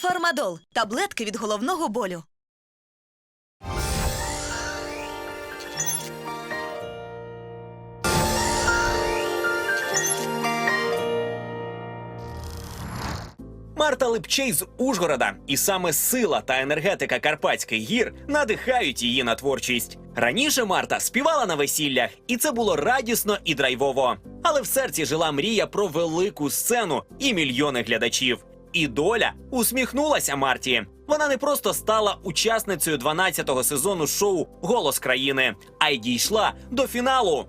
Фармадол таблетки від головного болю. Марта Липчей з Ужгорода, і саме сила та енергетика Карпатських гір надихають її на творчість. Раніше Марта співала на весіллях, і це було радісно і драйвово. Але в серці жила мрія про велику сцену і мільйони глядачів. І доля усміхнулася Марті. Вона не просто стала учасницею 12-го сезону шоу Голос країни, а й дійшла до фіналу.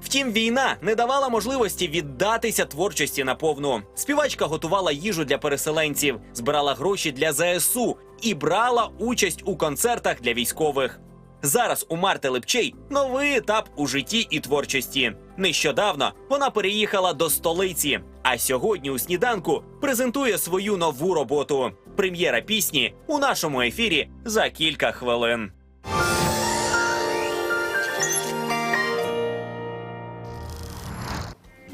Втім, війна не давала можливості віддатися творчості наповну. Співачка готувала їжу для переселенців, збирала гроші для ЗСУ і брала участь у концертах для військових. Зараз у Марти Липчей новий етап у житті і творчості. Нещодавно вона переїхала до столиці, а сьогодні у сніданку презентує свою нову роботу. Прем'єра пісні у нашому ефірі за кілька хвилин.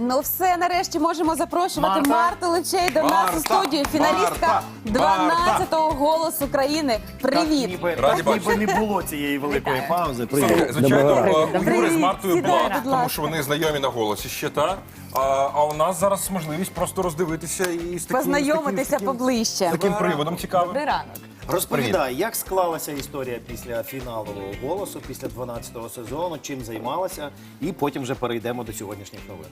Ну все, нарешті можемо запрошувати Марта. Марту Личей до нас у Марта. студію. Фіналістка Марта. 12-го голосу країни. Привіт! Ніби, Раді так, ніби не було цієї великої паузи. Привіт. Звичайно, е, у Привіт. Юри з Мартою Сідай, була, будь тому що вони знайомі на голосі ще та. А, а у нас зараз можливість просто роздивитися і з таким, Познайомитися з таким, поближче. з таким приводом цікавим. Добрий ранок. Розповідай, як склалася історія після фіналу голосу, після 12-го сезону, чим займалася, і потім вже перейдемо до сьогоднішніх новин.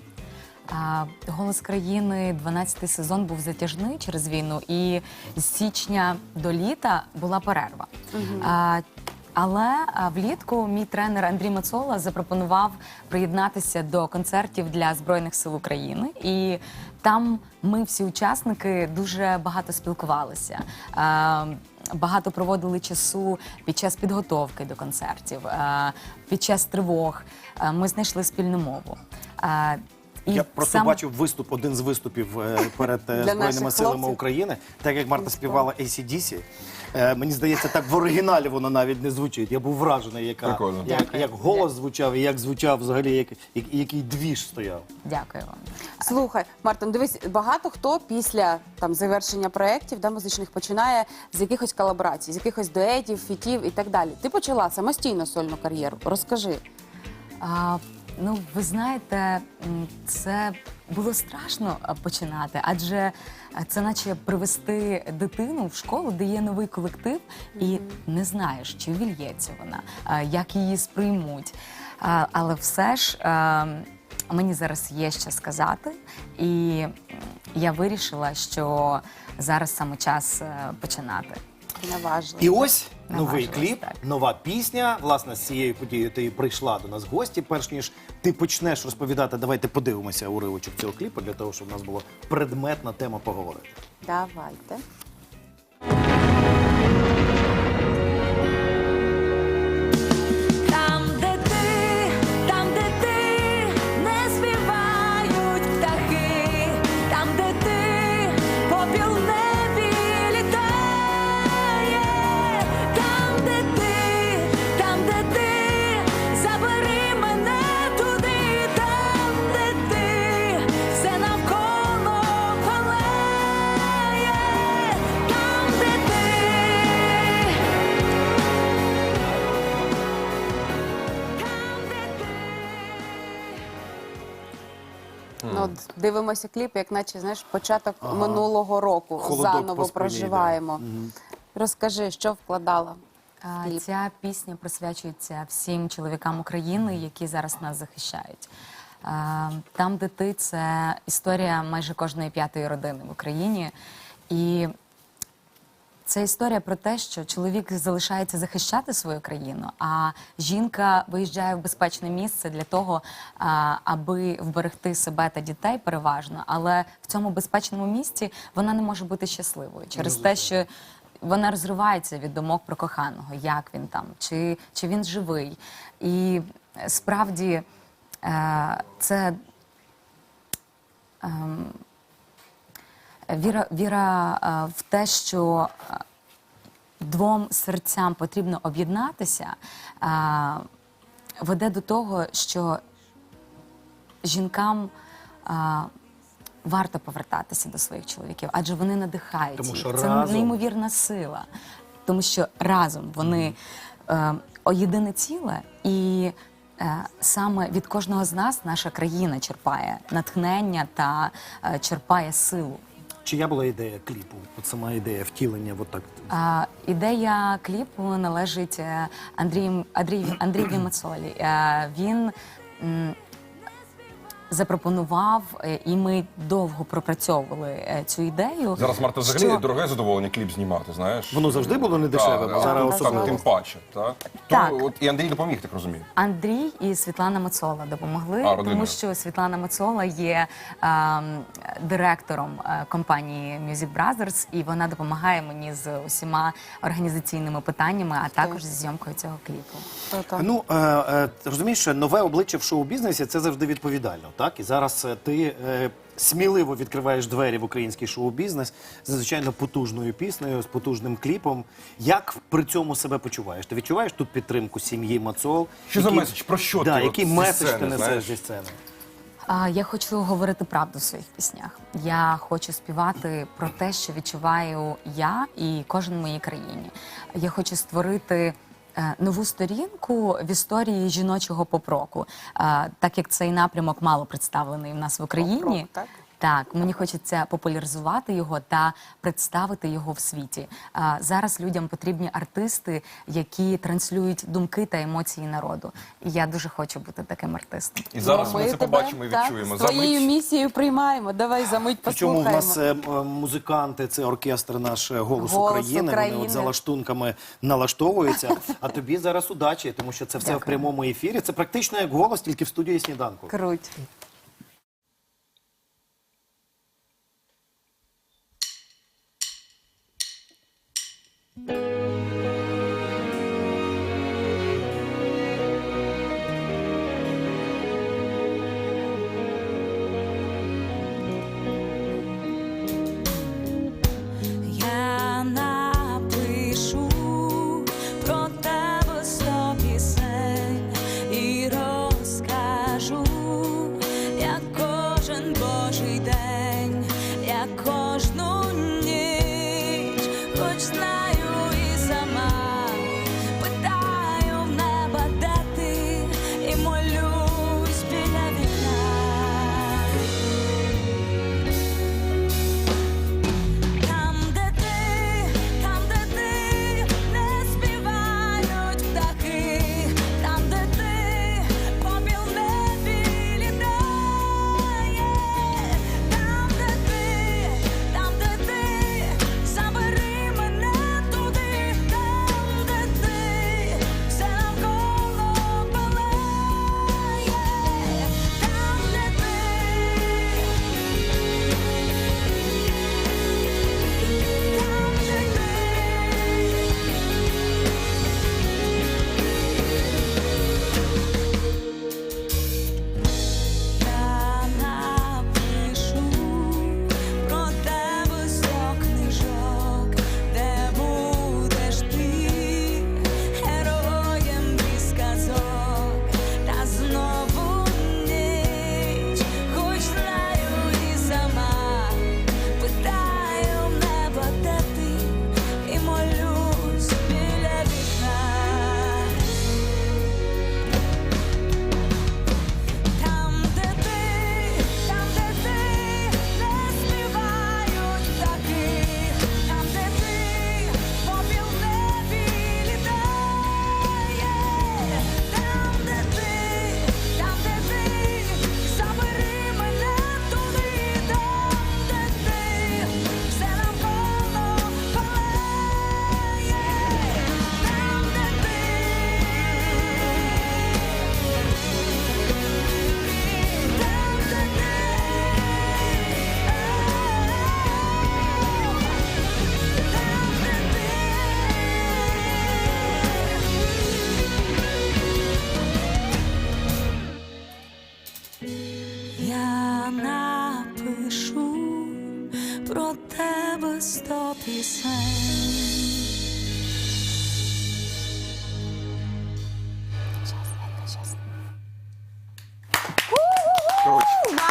Голос країни 12-й сезон був затяжний через війну, і з січня до літа була перерва. Але влітку мій тренер Андрій Мацола запропонував приєднатися до концертів для Збройних сил України. І там ми, всі учасники, дуже багато спілкувалися. Багато проводили часу під час підготовки до концертів, під час тривог. Ми знайшли спільну мову. І Я просто саме- бачив виступ, один з виступів е, перед е, Збройними силами хлопців. України, так як Марта співала ACDC. Е, Мені здається, так в оригіналі воно навіть не звучить. Я був вражений, яка, Прикольно. як, як голос звучав і як звучав взагалі, як, як- який двіж стояв. Дякую вам. Слухай, Мартин, дивись, багато хто після там завершення проєктів да, музичних починає з якихось колаборацій, з якихось дуетів, фітів і так далі. Ти почала самостійно сольну кар'єру. Розкажи. А, ну, ви знаєте, це було страшно починати, адже це наче привести дитину в школу, де є новий колектив, і не знаєш, чи вільється вона, як її сприймуть. Але все ж. Мені зараз є що сказати, і я вирішила, що зараз саме час е, починати. Наважливо. І ось новий кліп, так. нова пісня. Власне, з цією подією ти прийшла до нас в гості. Перш ніж ти почнеш розповідати, давайте подивимося уривочок цього кліпу для того, щоб у нас була предметна тема поговорити. Давайте. Дивимося кліп, як наче знаєш, початок минулого року Холодок заново по спині, проживаємо. Розкажи, що вкладала? Кліп. Ця пісня присвячується всім чоловікам України, які зараз нас захищають. Там, де ти це історія майже кожної п'ятої родини в Україні. І це історія про те, що чоловік залишається захищати свою країну, а жінка виїжджає в безпечне місце для того, аби вберегти себе та дітей переважно. Але в цьому безпечному місці вона не може бути щасливою через те, що вона розривається від думок про коханого, як він там, чи, чи він живий. І е, справді е, це. ем, Віра, віра е, в те, що е, двом серцям потрібно об'єднатися, е, веде до того, що жінкам варто повертатися до своїх чоловіків, адже вони надихають Тому їх. що Це разом. неймовірна сила, тому що разом вони е, о єдине ціле, і е, саме від кожного з нас наша країна черпає натхнення та е, черпає силу. Чия була ідея кліпу? От сама ідея втілення, от так. А, ідея кліпу належить е, Андрію Андрію Мацолі. Е, Він запропонував, е, і ми довго пропрацьовували е, цю ідею. Зараз Марта взагалі що- дороге задоволення кліп знімати, знаєш? Воно завжди було не дешеве, а зараз особливо. тим паче, так? Так. То, от, і Андрій допоміг, так розумію. Андрій і Світлана Мацола допомогли, А, тому що Світлана Мацола є ем, директором е, компанії Music Brothers, і вона допомагає мені з усіма організаційними питаннями, а також зі зйомкою цього кліпу. Ну е, е, розумієш, що нове обличчя в шоу-бізнесі це завжди відповідально. Так і зараз е, ти е, сміливо відкриваєш двері в український шоу-бізнес з надзвичайно потужною піснею, з потужним кліпом. Як при цьому себе почуваєш? Ти відчуваєш тут підтримку сім'ї Мацол? Що за меседж? Про що да, ти от який зі меседж сцени, ти несеш знаєш? зі сцени? А, Я хочу говорити правду в своїх піснях. Я хочу співати про те, що відчуваю я і кожен в моїй країні. Я хочу створити. Е, Нову сторінку в історії жіночого поп-року, Е, так як цей напрямок мало представлений в нас в Україні. Поп-рок, так? Так, мені хочеться популяризувати його та представити його в світі. А, зараз людям потрібні артисти, які транслюють думки та емоції народу. І я дуже хочу бути таким артистом. І зараз ми це тебе, побачимо і так, відчуємо. З За твоєю місією приймаємо. Давай за мить Причому в послухаємо. нас е, м, музиканти, це оркестр наш е, голос, «Голос України. Вони от за лаштунками налаштовуються. А тобі зараз удачі, тому що це все в прямому ефірі. Це практично як голос, тільки в студії сніданку. Круть. Я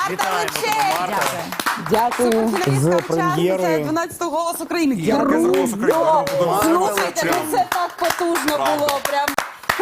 Марта Вітаємо тебе, Личей! Марта. Дякую. Дякую. З прем'єрою. 12 голос України. І оркестр «Голос України». Слухайте, ну це так потужно було. Прям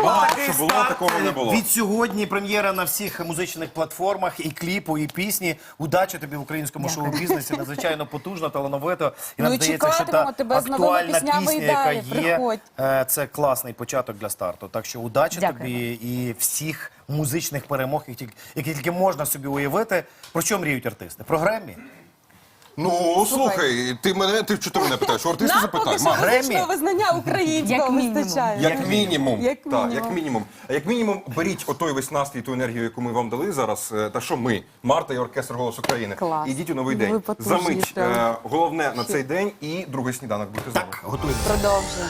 Багато що було, такого не було. Від сьогодні прем'єра на всіх музичних платформах, і кліпу, і пісні. Удачі тобі в українському шоу-бізнесі. Надзвичайно потужно, талановито. І нам Ну і здається, що та чекатимемо тебе з новими актуальна піснями і пісня, яка далі. є, Приходь. е, це класний початок для старту. Так що удачі Дякую. тобі і всіх музичних перемог, які тільки- які тільки можна собі уявити. Про що мріють артисти? Про Греммі? Ну слухай, ти мене ти що ти мене питаєш? У артиста нам поки запитай. що Ма, музичного визнання українського Як мінімум. вистачає. Як мінімум, Як Так, мінімум. як мінімум. А Як мінімум, беріть отой весь настрій, ту енергію, яку ми вам дали зараз. е, Та що ми, Марта і оркестр Голос України. Клас. Ідіть у новий Ви день. потужні, Замить прям. е, головне на цей день і другий сніданок будьте з нами. Так, готуємо. Продовжуємо.